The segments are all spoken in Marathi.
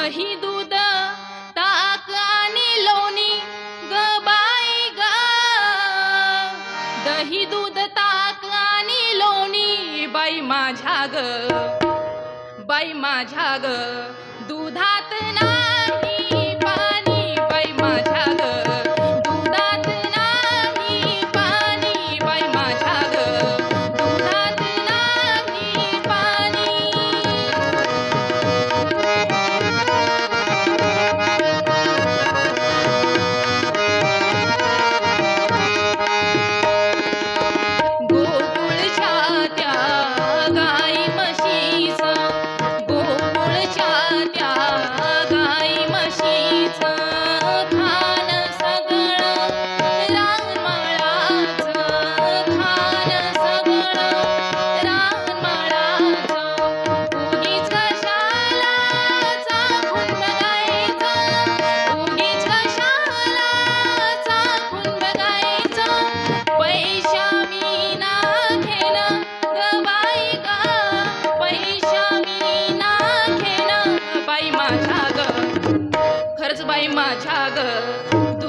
दही दूध ताक आणि लोणी ग बाई ग. दही दूध ताक आणि लोणी बाई माझ्या ग. बाई माझ्या ग. दुधात ना कर्जबाई माझ्या ग.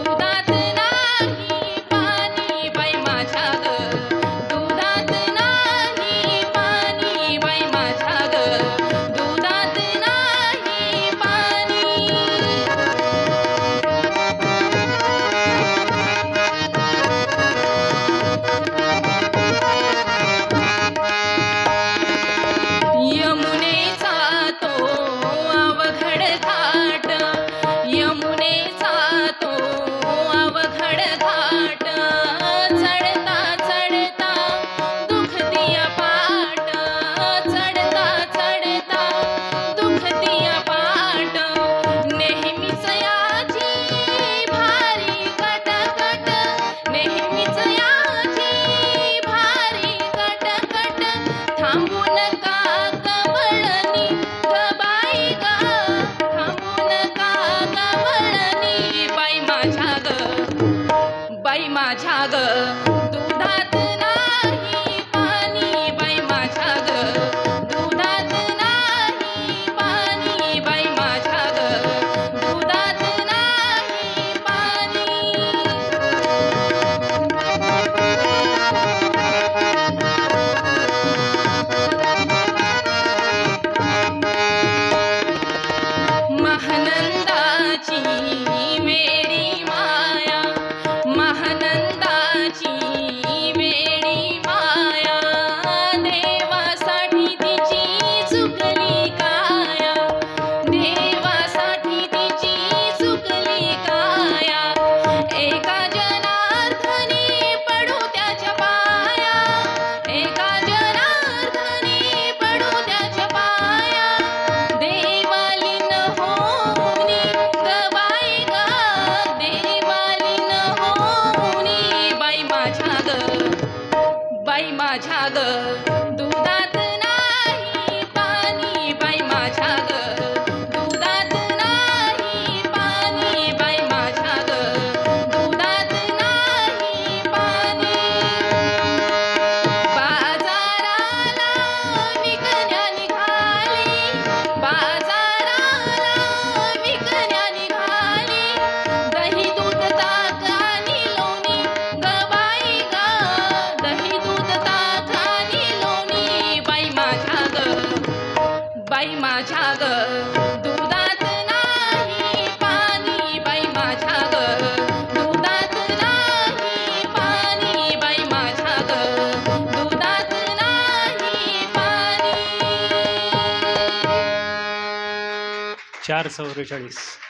माझ्या ग noticiário, senhor Richard.